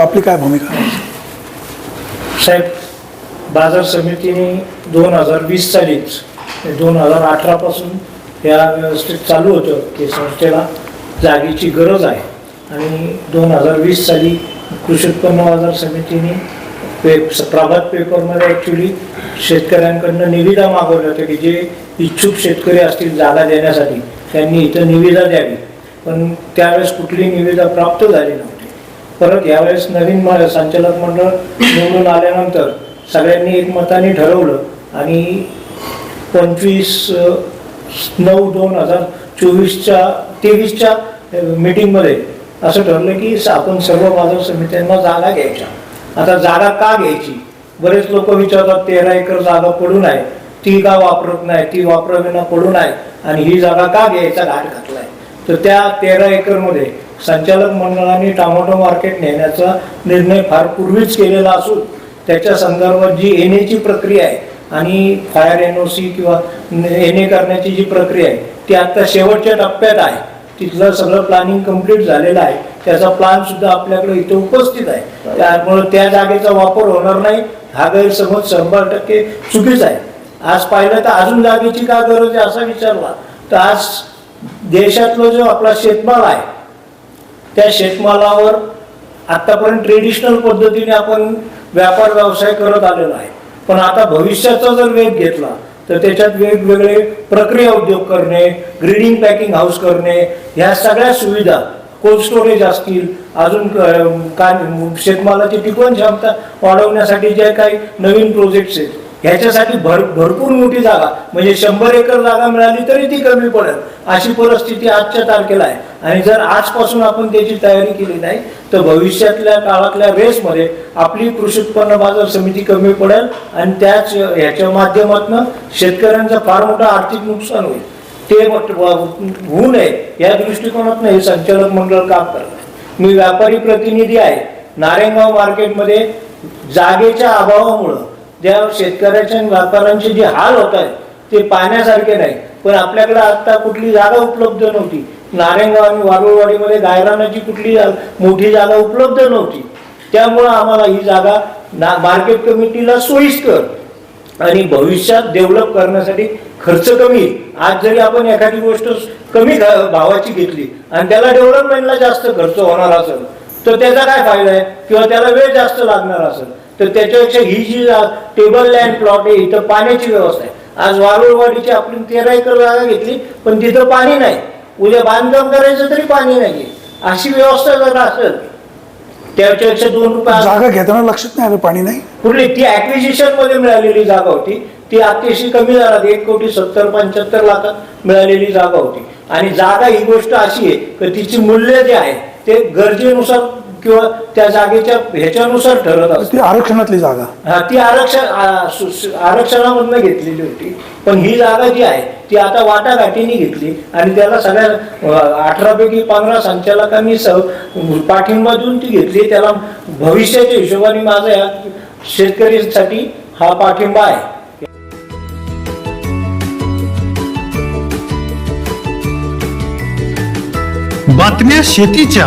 आपली काय भूमिका? साहेब बाजार समितीने दोन हजार वीस सालीच दोन हजार अठरापासून या व्यवस्थेत चालू होतं की संस्थेला जागेची गरज आहे. आणि दोन हजार वीस साली कृषी उत्पन्न बाजार समितीने पे प्रभात पेपरमध्ये ॲक्च्युली शेतकऱ्यांकडनं निविदा मागवल्या होत्या की जे इच्छुक शेतकरी असतील जागा देण्यासाठी त्यांनी इथं निविदा द्यावी. पण त्यावेळेस कुठली निविदा प्राप्त झाली नव्हती. परत यावेळेस नवीन म- संचालक मंडळ निवडून आल्यानंतर सगळ्यांनी एकमताने ठरवलं आणि पंचवीस नऊ दोन हजार चोवीसच्या तेवीसच्या मीटिंगमध्ये असं ठरलं की आपण सर्व बाजार समित्यांना जागा घ्यायच्या. आता जागा का घ्यायची? बरेच लोक विचारतात तेरा एकर जागा पडून आहे. ती का वापरत नाही? ती वापरविना पडून आहे. आणि ही जागा का घ्यायचा घाट घातलाय? तर त्या तेरा एकरमध्ये संचालक मंडळाने टोमॅटो मार्केट नेण्याचा निर्णय फार पूर्वीच केलेला असून त्याच्या संदर्भात जी एन एची प्रक्रिया आहे आणि फायर एन ओ सी किंवा एन ए करण्याची जी प्रक्रिया आहे ती आता शेवटच्या टप्प्यात आहे. तिथलं सगळं प्लॅनिंग कंप्लीट झालेलं आहे. त्याचा प्लॅन सुद्धा आपल्याकडे इथे उपस्थित आहे. त्यामुळे त्या जागेचा वापर होणार नाही. हा गैरसमज शंभर टक्के चुकीचा आहे. आज पाहिलं तर अजून जागेची का गरज आहे असा विचारला. तर आज देशातला जो आपला शेतमाल आहे त्या शेतमालावर आतापर्यंत ट्रेडिशनल पद्धतीने आपण व्यापार व्यवसाय करत आलेलो आहे. पण आता भविष्याचा जर वेग घेतला तर त्याच्यात वेगवेगळे प्रक्रिया उद्योग करणे ग्रीडिंग पॅकिंग हाऊस करणे ह्या सगळ्या सुविधा कोल्ड स्टोरेज असतील अजून काय शेतमालाची टिकवण क्षमता वाढवण्यासाठी जे काही नवीन प्रोजेक्ट्स आहेत ह्याच्यासाठी भर भरपूर मोठी जागा. म्हणजे शंभर एकर जागा मिळाली तरी ती कमी पडेल अशी परिस्थिती आजच्या तारखेला आहे. आणि जर आजपासून आपण त्याची तयारी केली नाही तर भविष्यातल्या काळातल्या रेसमध्ये आपली कृषी उत्पन्न बाजार समिती कमी पडेल आणि त्याच ह्याच्या माध्यमातून शेतकऱ्यांचं फार मोठं आर्थिक नुकसान होईल. ते होऊ नये. या दृष्टिकोनातून हे संचालक मंडळ काम करत मी व्यापारी प्रतिनिधी आहे. नारायणगाव मार्केटमध्ये जागेच्या अभावामुळं ज्या शेतकऱ्याच्या आणि व्यापाऱ्यांचे जे हाल होत आहेत ते पाहण्यासारखे नाही. पण आपल्याकडे आता कुठली जागा उपलब्ध नव्हती. नारेंगाव आणि वारुळवाडीमध्ये गायरानाची कुठली मोठी जागा उपलब्ध नव्हती. त्यामुळं आम्हाला ही जागा ना मार्केट कमिटीला सोयीस्कर आणि भविष्यात डेव्हलप करण्यासाठी खर्च कमी. आज जरी आपण एखादी गोष्ट कमी भावाची घेतली आणि त्याला डेव्हलपमेंटला जास्त खर्च होणार असेल तर त्याचा काय फायदा आहे? किंवा त्याला वेळ जास्त लागणार असेल? तर त्याच्यापेक्षा ही जी टेबल लँड प्लॉट आहे इथं पाण्याची व्यवस्था आहे. आज वारुळवाडीची आपण तेरा एकर जागा घेतली पण तिथं पाणी नाही. उद्या बांधकाम करायचं तरी पाणी नाही अशी व्यवस्था जर असेल. त्याच्यापेक्षा दोन रुपये जागा घेताना लक्षात नाही आलं पाणी नाही? कुठली ती ऍक्विजिशनमध्ये मिळालेली जागा होती. ती अतिशय कमी दरात एक कोटी सत्तर पंच्याहत्तर लाखात मिळालेली जागा होती. आणि जागा ही गोष्ट अशी आहे की तिची मूल्य जे आहे ते गरजेनुसार किंवा त्या जागेच्या ह्याच्यानुसार ठरत असतं. ती आरक्षणातली जागा. हा, ती आरक्षण आरक्षणामधनं घेतलेली होती. पण ही जागा जी आहे ती आता वाटाघाटीने घेतली आणि त्याला सगळ्या अठरा पैकी पंधरा संचालकांनी स पाठिंबा देऊन ती घेतली. त्याला भविष्याच्या हिशोबाने माझा या शेतकरीसाठी हा पाठिंबा आहे. बातम्या शेतीच्या.